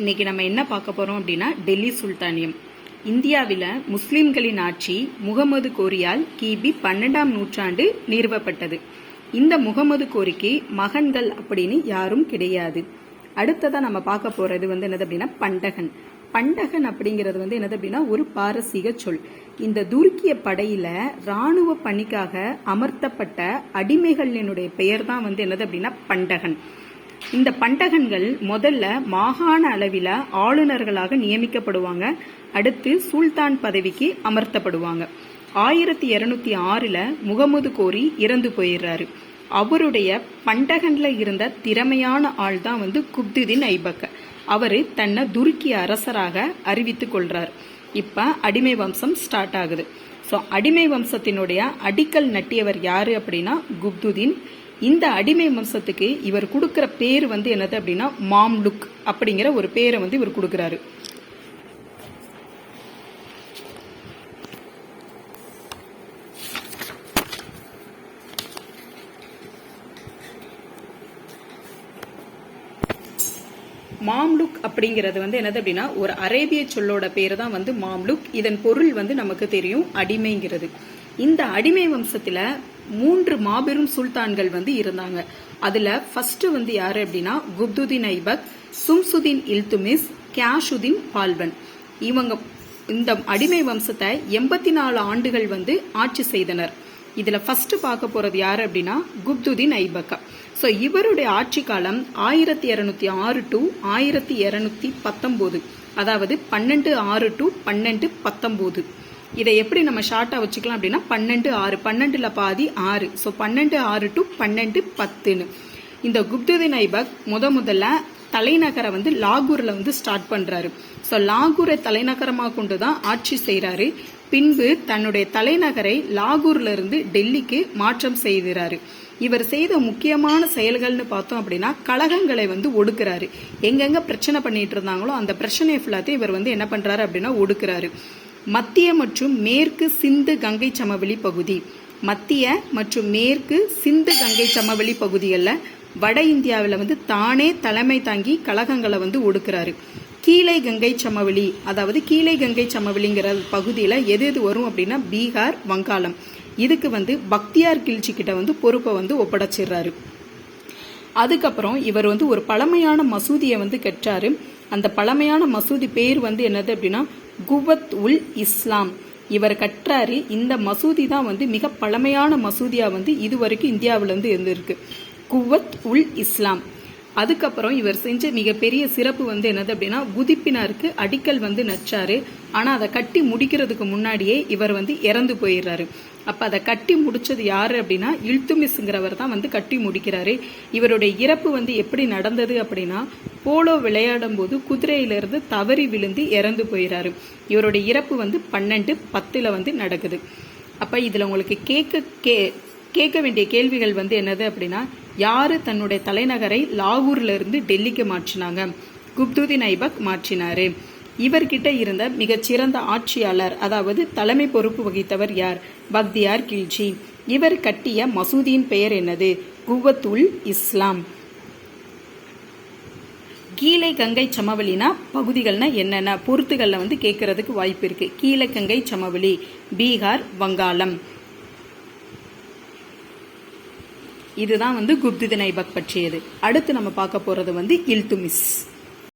இன்னைக்கு நம்ம என்ன பார்க்க போறோம் அப்படின்னா டெல்லி சுல்தானியம். இந்தியாவில் முஸ்லிம்களின் ஆட்சி முகமது கோரியால் கிபி பன்னெண்டாம் நூற்றாண்டு நிறுவப்பட்டது. இந்த முகமது கோரிக்கு மகன்கள் அப்படின்னு யாரும் கிடையாது. அடுத்ததாக நம்ம பார்க்க போறது வந்து என்னது அப்படின்னா பண்டகன். பண்டகன் அப்படிங்கிறது வந்து என்னது அப்படின்னா ஒரு பாரசீக சொல். இந்த துருக்கிய படையில ராணுவ பணிக்காக அமர்த்தப்பட்ட அடிமைகளினுடைய பெயர் தான் வந்து என்னது அப்படின்னா பண்டகன். இந்த பண்டகன்கள் முதல்ல மாகாண அளவில் ஆளுநர்களாக நியமிக்கப்படுவாங்க. அடுத்து சுல்தான் பதவிக்கு அமர்த்தப்படுவாங்க. ஆயிரத்தி இருநூத்தி ஆறில் முகமது கோரி இறந்து போயிடுறாரு. அவருடைய பண்டகனில் இருந்த திறமையான ஆள் தான் வந்து குப்துதீன் ஐபக்க. அவர் தன்னை துருக்கிய அரசராக அறிவித்துக் கொள்றார். இப்போ அடிமை வம்சம் ஸ்டார்ட் ஆகுது. ஸோ அடிமை வம்சத்தினுடைய அடிக்கல் நட்டியவர் யார் அப்படின்னா குப்துதீன். இந்த அடிமை வம்சத்துக்கு இவர் கொடுக்குற பேர் வந்து என்னது அப்படின்னா மாம்லுக் அப்படிங்கிற ஒரு பேரை வந்து இவர் கொடுக்குறாரு. மாம்லுக் அப்படிங்கிறது வந்து என்னது அப்படின்னா ஒரு அரேபிய சொல்லோட பேர் தான் வந்து மாம்லுக். இதன் பொருள் வந்து நமக்கு தெரியும் அடிமைங்கிறது. இந்த அடிமை வம்சத்துல மூன்று மாபெரும் சுல்தான்கள் வந்து இருந்தாங்க. அதுல ஃபர்ஸ்ட் வந்து யாரு அப்படின்னா குப்துதீன் ஐபக் சும்சுதீன் இல்துமிஸ் கேஷுதீன் பால்வன். இவங்க இந்த அடிமை வம்சத்தை எண்பத்தி நாலு ஆண்டுகள் வந்து ஆட்சி செய்தனர். இதுல ஃபர்ஸ்ட் பார்க்க போறது யாரு அப்படின்னா குப்துதீன் ஐபக்கா ஸோ இவருடைய ஆட்சி காலம் ஆயிரத்தி இரநூத்தி ஆறு டு ஆயிரத்தி இரநூத்தி பத்தொம்போது. அதாவது பன்னெண்டு ஆறு டு பன்னெண்டு பத்தொம்போது. இதை எப்படி நம்ம ஷார்ட்டாக வச்சுக்கலாம் அப்படின்னா பன்னெண்டு ஆறு. பன்னெண்டில் பாதி ஆறு. ஸோ பன்னெண்டு ஆறு டு பன்னெண்டு பத்துன்னு. இந்த குப்துதீன் ஐபக் முத முதல்ல தலைநகரை வந்து லாகூரில் வந்து ஸ்டார்ட் பண்ணுறாரு ஸோ லாகூரை தலைநகரமாக கொண்டு தான் ஆட்சி செய்கிறாரு பின்பு தன்னுடைய தலைநகரை லாகூர்ல இருந்து டெல்லிக்கு மாற்றம் செய்கிறாரு. இவர் செய்த முக்கியமான செயல்கள்னு பார்த்தோம் அப்படின்னா கழகங்களை வந்து ஒடுக்குறாரு. எங்கெங்க பிரச்சனை பண்ணிட்டு இருந்தாங்களோ அந்த பிரச்சனை ஃபுல்லாத்தையும் இவர் வந்து என்ன பண்றாரு அப்படின்னா ஒடுக்குறாரு. மத்திய மற்றும் மேற்கு சிந்து கங்கை சமவெளி பகுதி. மத்திய மற்றும் மேற்கு சிந்து கங்கை சமவெளி பகுதிகளில் வட இந்தியாவில் வந்து தானே தலைமை தாங்கி கழகங்களை வந்து ஒடுக்குறாரு. கீழே கங்கை சமவெளி அதாவது கீழே கங்கை சமவெளிங்கிற பகுதியில் எது எது வரும் அப்படின்னா பீகார் வங்காளம். இதுக்கு வந்து பக்தியார் கிழ்ச்சி கிட்ட வந்து பொறுப்பை வந்து ஒப்படைச்சிடுறாரு. அதுக்கப்புறம் இவர் வந்து ஒரு பழமையான மசூதியை வந்து கற்றாரு. அந்த பழமையான மசூதி பேர் வந்து என்னது அப்படின்னா குவத் உல் இஸ்லாம். இவர் கற்றாரு இந்த மசூதி தான் வந்து மிக பழமையான மசூதியா வந்து இதுவரைக்கும் இந்தியாவில இருந்து இருந்திருக்கு. குவத் உல் இஸ்லாம். அதுக்கப்புறம் இவர் செஞ்ச மிகப்பெரிய சிறப்பு வந்து என்னது அப்படின்னா குதிப்பினாருக்கு அடிக்கல் வந்து நச்சாரு. ஆனா அதை கட்டி முடிக்கிறதுக்கு முன்னாடியே இவர் வந்து இறந்து போயிடுறாரு. அப்ப அதை கட்டி முடிச்சது யாரு அப்படின்னா இல்துமிஸ்ங்கிறவர் தான் வந்து கட்டி முடிக்கிறாரு. இவருடைய இறப்பு வந்து எப்படி நடந்தது அப்படின்னா போலோ விளையாடும் போது குதிரையிலிருந்து தவறி விழுந்து இறந்து போயிறாரு. இவருடைய இறப்பு வந்து பன்னெண்டு பத்தில் வந்து நடக்குது. அப்போ இதில் உங்களுக்கு கேட்க கே கேட்க வேண்டிய கேள்விகள் வந்து என்னது அப்படின்னா யார் தன்னுடைய தலைநகரை லாகூர்லேருந்து டெல்லிக்கு மாற்றினாங்க? குப்துதீன் ஐபக் மாற்றினாரு. இவர்கிட்ட இருந்த மிகச்சிறந்த ஆட்சியாளர் அதாவது தலைமை பொறுப்பு வகித்தவர் யார்? பக்தியார் கில்ஜி. இவர் கட்டிய மசூதியின் பெயர் என்னது? குவத்துல் இஸ்லாம். கீழே கங்கை சமவெளினா பகுதிகள்னா என்னென்ன? பொருத்துகளில் வந்து கேட்கறதுக்கு வாய்ப்பு இருக்கு. கீழே கங்கை சமவெளி பீகார் வங்காளம். இதுதான் வந்து குப்திதன் நைபக் பற்றியது. அடுத்து நம்ம பார்க்க போறது வந்து இல்துமிஸ்.